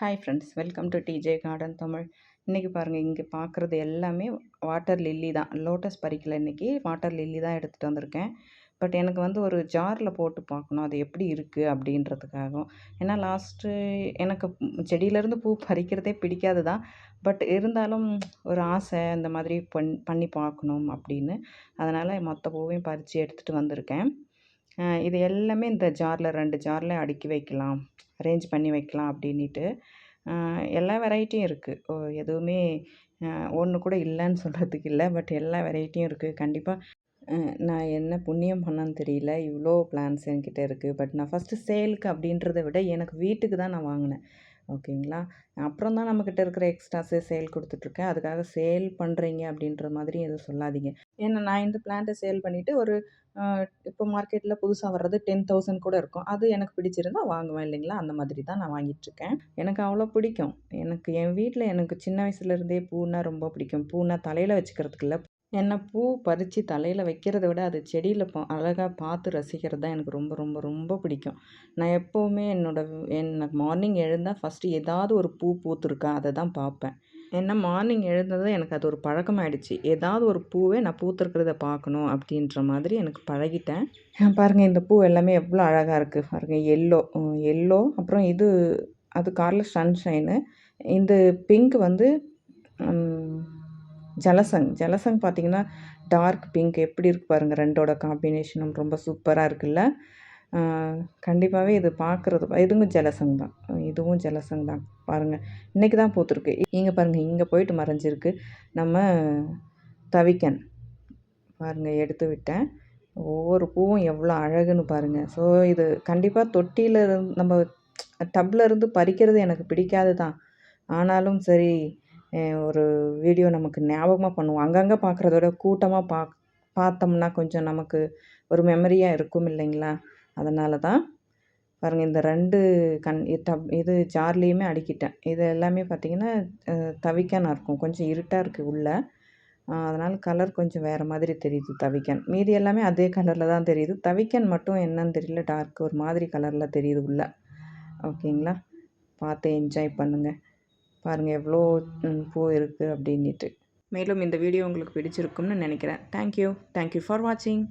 Hi friends welcome to DJ Garden Tamil இன்றைக்கி பாருங்கள் இங்கே பார்க்குறது எல்லாமே வாட்டர் லில்லி தான். லோட்டஸ் பறிக்கல இன்றைக்கி வாட்டர் லில்லி தான் எடுத்துகிட்டு வந்திருக்கேன். பட் எனக்கு வந்து ஒரு ஜாரில் போட்டு பார்க்கணும். அது எப்படி இருக்குது அப்படின்றதுக்காகவும். ஏன்னா லாஸ்ட்டு எனக்கு செடியிலேருந்து பூ பறிக்கிறதே பிடிக்காது தான். பட் இருந்தாலும் ஒரு ஆசை இந்த மாதிரி பண் பண்ணி பார்க்கணும் அப்படின்னு. அதனால் மொத்த பூவையும் பறித்து எடுத்துகிட்டு வந்திருக்கேன். இது எல்லாமே இந்த ஜாரில் ரெண்டு ஜாரில் அடுக்கி வைக்கலாம். அரேஞ்ச் பண்ணி வைக்கலாம் அப்படின்ட்டு எல்லா வெரைட்டியும் இருக்குது ஓ எதுவுமே ஒன்று கூட இல்லைன்னு சொல்கிறதுக்கு இல்லை பட் எல்லா வெரைட்டியும் இருக்குது கண்டிப்பாக நான் என்ன புண்ணியம் பண்ணேன்னு தெரியல. இவ்வளோ பிளான்ஸ் என்கிட்ட இருக்குது பட் நான் ஃபஸ்ட்டு சேலுக்கு அப்படின்றத விட எனக்கு வீட்டுக்கு தான் நான் வாங்கினேன். ஓகேங்களா? அப்புறம் தான் நம்மக்கிட்ட இருக்கிற எக்ஸ்ட்ராஸே சேல் கொடுத்துட்ருக்கேன். அதுக்காக சேல் பண்ணுறீங்க அப்படின்ற மாதிரி எதுவும் சொல்லாதீங்க. ஏன்னா நான் இந்த பிளான்ட்டை சேல் பண்ணிவிட்டு ஒரு இப்போ மார்க்கெட்டில் புதுசாக வர்றது டென் தௌசண்ட் கூட இருக்கும். அது எனக்கு பிடிச்சிருந்தா வாங்குவேன் இல்லைங்களா? அந்த மாதிரி தான் நான் வாங்கிட்டுருக்கேன் எனக்கு அவ்வளோ பிடிக்கும். எனக்கு என் வீட்டில் எனக்கு சின்ன வயசுலேருந்தே பூன்னா ரொம்ப பிடிக்கும். பூனா தலையில் வச்சுக்கிறதுக்கு இல்லை என்ன பூ பறித்து தலையில் வைக்கிறத விட அது செடியில் பா அழகாக பார்த்து ரசிக்கிறது தான் எனக்கு ரொம்ப ரொம்ப ரொம்ப பிடிக்கும். நான் எப்போவுமே என்னோடய எனக்கு மார்னிங் எழுந்தால் ஃபஸ்ட்டு ஏதாவது ஒரு பூ பூத்துருக்கா அதை தான் பார்ப்பேன். ஏன்னா மார்னிங் எழுந்ததும் எனக்கு அது ஒரு பழக்கமாயிடுச்சு. ஏதாவது ஒரு பூவே நான் பூத்திருக்கிறத பார்க்கணும் அப்படின்ற மாதிரி எனக்கு பழகிட்டேன். பாருங்கள் இந்த பூ எல்லாமே எவ்வளோ அழகாக இருக்குது பாருங்கள் எல்லோ எல்லோ அப்புறம் இது அது காரில் சன்ஷைனு இந்த பிங்க் வந்து ஜலசங் ஜலசங் பார்த்திங்கன்னா டார்க் பிங்க் எப்படி இருக்குது பாருங்கள் ரெண்டோட காம்பினேஷனும் ரொம்ப சூப்பராக இருக்குல்ல. கண்டிப்பாகவே இது பார்க்குறது இதுவும் ஜலசங் தான். இதுவும் ஜலசங் தான். பாருங்கள் இன்றைக்கி தான் பூத்துருக்கு. இங்கே பாருங்கள் இங்கே போயிட்டு மறைஞ்சிருக்கு. நம்ம தவிக்கன். பாருங்கள் எடுத்து விட்டேன். ஒவ்வொரு பூவும் எவ்வளோ அழகுன்னு பாருங்கள் ஸோ இது கண்டிப்பாக தொட்டியில் இருந்து நம்ம டப்பில் இருந்து பறிக்கிறது எனக்கு பிடிக்காது தான் ஆனாலும் சரி ஒரு வீடியோ நமக்கு ஞாபகமாக பண்ணுவோம். அங்கங்கே பார்க்குறதோட கூட்டமாக பா பார்த்தோம்னா கொஞ்சம் நமக்கு ஒரு மெமரியாக இருக்கும் இல்லைங்களா? அதனால தான் பாருங்கள் இந்த ரெண்டு கண் டப் இது ஜார்லேயுமே அடுக்கிட்டேன். இது எல்லாமே பார்த்திங்கன்னா தவிக்கான இருக்கும். கொஞ்சம் இருட்டாக இருக்குது உள்ளே. அதனால் கலர் கொஞ்சம் வேறு மாதிரி தெரியுது தவிக்கன். மீதி எல்லாமே அதே கலரில் தான் தெரியுது. தவிக்கன் மட்டும் என்னன்னு தெரியல. டார்க் ஒரு மாதிரி கலரில் தெரியுது உள்ளே. ஓகேங்களா? பார்த்து என்ஜாய் பண்ணுங்கள் பாருங்கள் எவ்வளோ பூ இருக்குது அப்படின்ட்டு மேலும் இந்த வீடியோ உங்களுக்கு பிடிச்சிருக்கும்னு நினைக்கிறேன். தேங்க்யூ தேங்க்யூ ஃபார் வாட்சிங்